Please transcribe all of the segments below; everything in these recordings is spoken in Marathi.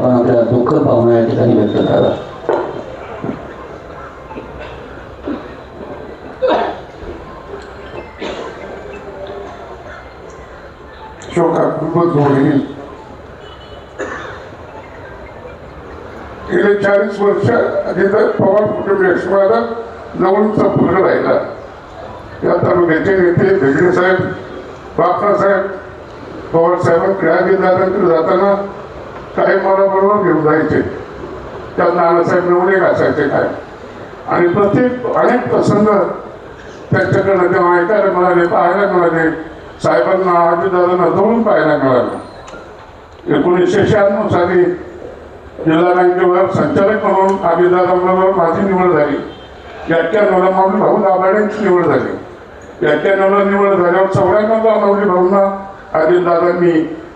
आपण आपल्या दुःख भावना या ठिकाणी व्यक्त करा. शोकाकुंभ जोडली गेले चाळीस वर्ष जिथं पवार कुटुंब यशवादा जवळचा पूर्ण राहिला. या तालुक्याचे नेते भेगडे साहेब बापनासाहेब पवार साहेबांकडे अजितदादांकडे जाताना काही मला बरोबर घेऊन जायचे. त्या नानासाहेब मिळवणे घासायचे काय? आणि प्रत्येक अनेक प्रसंग त्यांच्याकडनं तेव्हा ऐकायला मिळाले पाहायला मिळाले साहेबांना अजितदादांना जवळून पाहायला मिळालं एकोणीसशे शहाण्णव साली जिल्हा बँकेवर संचालक म्हणून अजितदादांबरोबर माझी निवड झाली. एक्क्याण्णवला माऊली भाऊ दाभाड्यांची निवड झाली. एक्क्याण्णवला निवड झाल्यावर चौऱ्याण्णवला माऊली भाऊंना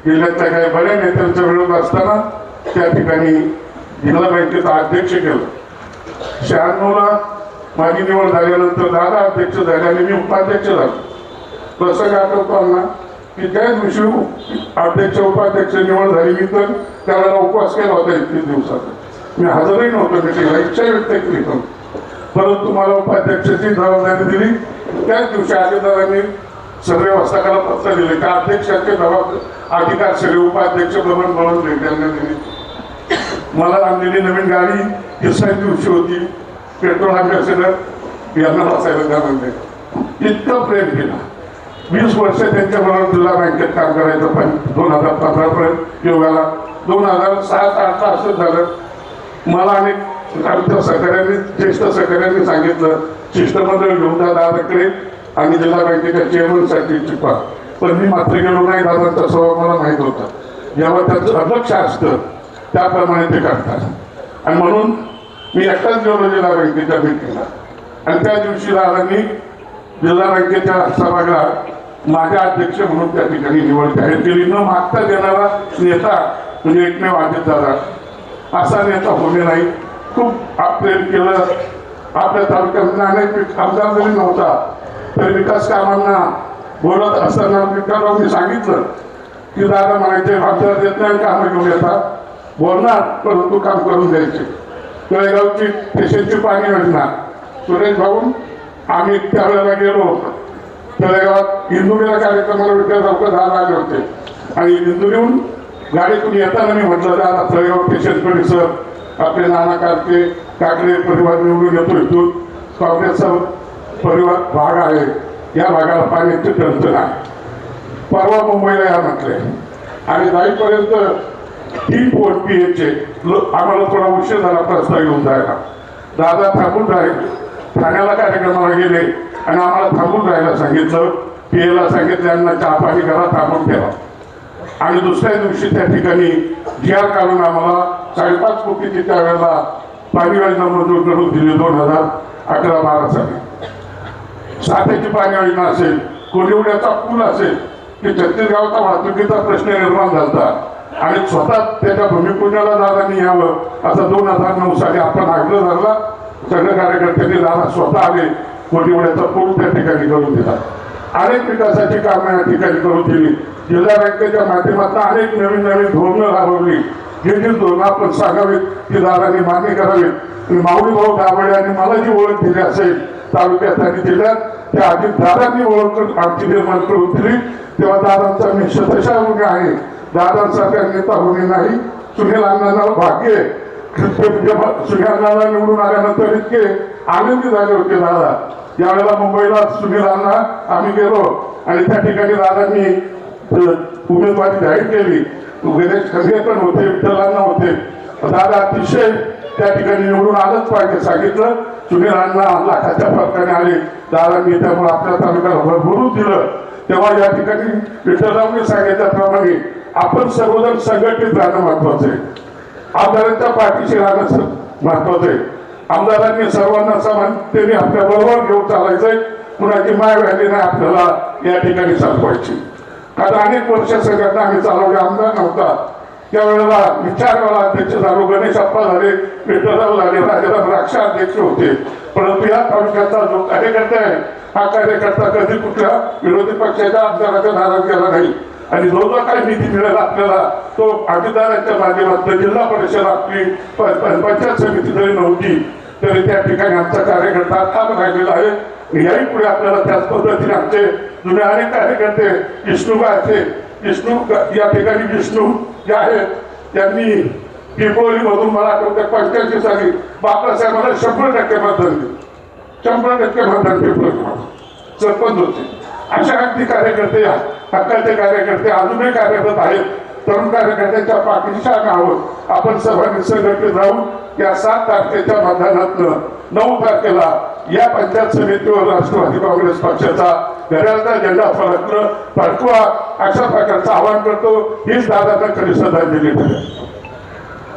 अजितदादांनी जिल्ह्यातल्या काही बऱ्या नेत्यांच्या विरोध असताना त्या ठिकाणी जिल्हा बँकेचा अध्यक्ष केलं शहाण्णवला माझी निवड झाल्यानंतर दादा अध्यक्ष झाले आणि मी उपाध्यक्ष झालो. प्रसंग आठवताना की त्या दिवशी अध्यक्ष उपाध्यक्ष निवड झाली मी तर त्याला उपवास केला होता एकवीस दिवसात मी हजरही नव्हतो मिटिंगला इच्छा व्यक्त केली परंतु मला उपाध्यक्षाची जबाबदारी दिली. त्याच दिवशी अजितदादांनी सगळे व्यवस्थाकाला पत्र दिले. त्या अध्यक्षाचे जबाब अधिकार सगळे उपाध्यक्ष बनवून म्हणून त्यांना दिले. मला आणलेली नवीन गाडी तिसऱ्या दिवशी होती. पेट्रोल असेल यांना बसायला त्यामध्ये इतकं प्रेम केला. वीस वर्ष त्यांच्या त्यांच्याबरोबर जिल्हा बँकेत काम करायचं पण दोन हजार पंधरा पर्यंत योगाला दोन हजार सात आठ असं झालं. मला अनेक आमच्या सहकार्याने ज्येष्ठ सहकार्याने सांगितलं शिष्टमंडळ घेऊन जा दादाकडे. आणि जिल्हा बँकेच्या चेअरमनसाठी चिपा. पण मी मात्र गेलो नाही दादांचा स्वभाव मला माहीत होता. जेव्हा त्यांचं अध्यक्ष असतं त्याप्रमाणे ते करतात. आणि म्हणून मी एकटाच गेलो जिल्हा बँकेच्या भेटीला. आणि त्या दिवशी दादांनी जिल्हा बँकेच्या सभागृहात माझ्या अध्यक्ष म्हणून त्या ठिकाणी निवड जाहीर केली. न मागता देणारा नेता म्हणजे एकमेव आदित दादा असा नेता होणे नाही. खूप आप- प्रेम केलं. आपल्या तालुक्यात अनेक आमदार जरी नव्हता तरी विकास कामांना बोलत असताना विकासरावनी सांगितलं की दादा म्हणायचे भागदार देत नाही कामं घेऊन येतात. बोलणार परंतु काम करून द्यायचे. तळेगावची स्टेशनची पाणी योजना. सुरेश भाऊ आम्ही त्यावेळेला गेलो तळेगावात इंदुरीला कार्यक्रमाला विठ्ठल लवकर दादा आले होते. आणि इंदुरीहून गाडीतून येताना मी म्हटलं दादा तळेगाव स्टेशन परिसर आपले नाना कारके काकडे परिवार निवडून येतो इथून. काँग्रेसचा परिवार भाग आहे. या भागाला पाण्याची टंचन आहे परवा मुंबईला या म्हटले. आणि जाईपर्यंत तीन फोन पी एचे आम्हाला थोडा उशीर झाला प्रस्ताव येऊन जायला. दादा थांबून राहिले. ठाण्याला कार्यक्रमाला गेले. आणि आम्हाला थांबून राहायला सांगितलं. पियला सांगितलं यांना चहा पाणी करा थांबून ठेवा. आणि दुसऱ्या दिवशी त्या ठिकाणी जी आर काढून आम्हाला साडेपाच कोटीची त्यावेळेला पाणी योजना मंजूर करून दिली दोन हजार अकरा बारा साली. साठ्याची पाणी योजना असेल कोलिवड्याचा पूल असेल की छत्तीसगावचा वाहतुकीचा प्रश्न निर्माण झाला आणि स्वतः त्याच्या भूमिपूजनाला दादांनी यावं असं दोन हजार नऊ साली आपण आग्रह धरला. सगळे कार्यकर्त्यांनी दादा स्वतः आले कोलिवड्याचा पूल त्या ठिकाणी करून दिला. अनेक विकासाची कामं या ठिकाणी करून दिली. जिल्हा बँकेच्या माध्यमातून अनेक नवीन नवीन धोरणं राबवली. जे जे धोरणं आपण सांगावीत ती दादांनी मान्य करावीत माऊली भाऊ दाभडे आणि मला जी ओळख दिली असेल तालुक्यात आणि जिल्ह्यात त्या आधी दादांनी ओळख करून आमची निर्माण करून दिली. तेव्हा दादांचा मी शतशा मुलगा आहे. दादांसारखा नेता होणे नाही. सुनील अण्णांना भाग्य सुनील अण्णांना निवडून आल्यानंतर इतके आनंदी झाले होते दादा. यावेळेला मुंबईला सुनील अण्णा आम्ही गेलो. आणि त्या ठिकाणी दादांनी उमेदवारी जाहीर केली. गणेश खंगे पण होते विठ्ठलांना होते. दादा अतिशय त्या ठिकाणी निवडून आलंच पाहिजे सांगितलं. सुनील अण्णा लाखाच्या फरकाने आले. दादांनी त्यामुळे आपल्या तालुक्याला भरभरून दिलं. तेव्हा या ठिकाणी विठ्ठलरावने सांगितल्याप्रमाणे आपण सर्वजण संघटित राहणं महत्वाचं आहे. आमदारांच्या पाठीशी राहणं महत्वाचं आहे. आमदारांनी सर्वांना समानतेने आपल्या बरोबर घेऊन चालायचंय. कुणाची माय व्हॅली नाही आपल्याला या ठिकाणी चालवायची. कारण अनेक वर्ष संघटना आम्ही चालवली. आमदार नव्हता. त्यावेळेला विचार वेळा अध्यक्ष झालो गणेश अप्पा झाले. विठ्ठलराव झाले. राजाराम राक्षा अध्यक्ष होते. परंतु या तालुक्याचा जो कार्यकर्ता आहे हा कार्यकर्ता कधी कुठल्या विरोधी पक्षाच्या आमदाराच्या दारात गेला नाही. आणि जो जो काही निधी मिळेल आपल्याला तो भागीदारांच्या माध्यमातून जिल्हा परिषद आपली पंचायत समिती जरी नव्हती तरी त्या ठिकाणी आमचा कार्यकर्ता काम राहिलेला आहे. याही पुढे आपल्याला त्याच पद्धतीने आमचे जुने अनेक कार्यकर्ते विष्णू असे विष्णू या ठिकाणी विष्णू जे आहेत त्यांनी पिंपळीमधून मला आठवतं पंच्याऐंशी साली बाबासाहेबांना शंभर टक्के मतदान दिलं. शंभर टक्के मतदान पिंपळी सरपंच होते. अशा अगदी कार्यकर्ते हक्काचे कार्यकर्ते अजूनही कार्यरत आहेत. तरुण कार्यकर्त्यांच्या पाठीच्या नावावर आपण सभा संघटित राहून या सात तारखेच्या मतदानातनं नऊ तारखेला या पंचायत समितीवर राष्ट्रवादी काँग्रेस पक्षाचा घड्याळचा झेंडा फडकणं फडकवा अशा प्रकारचं आवाहन करतो. हीच दादांना खरी श्रद्धांजली ठरेल.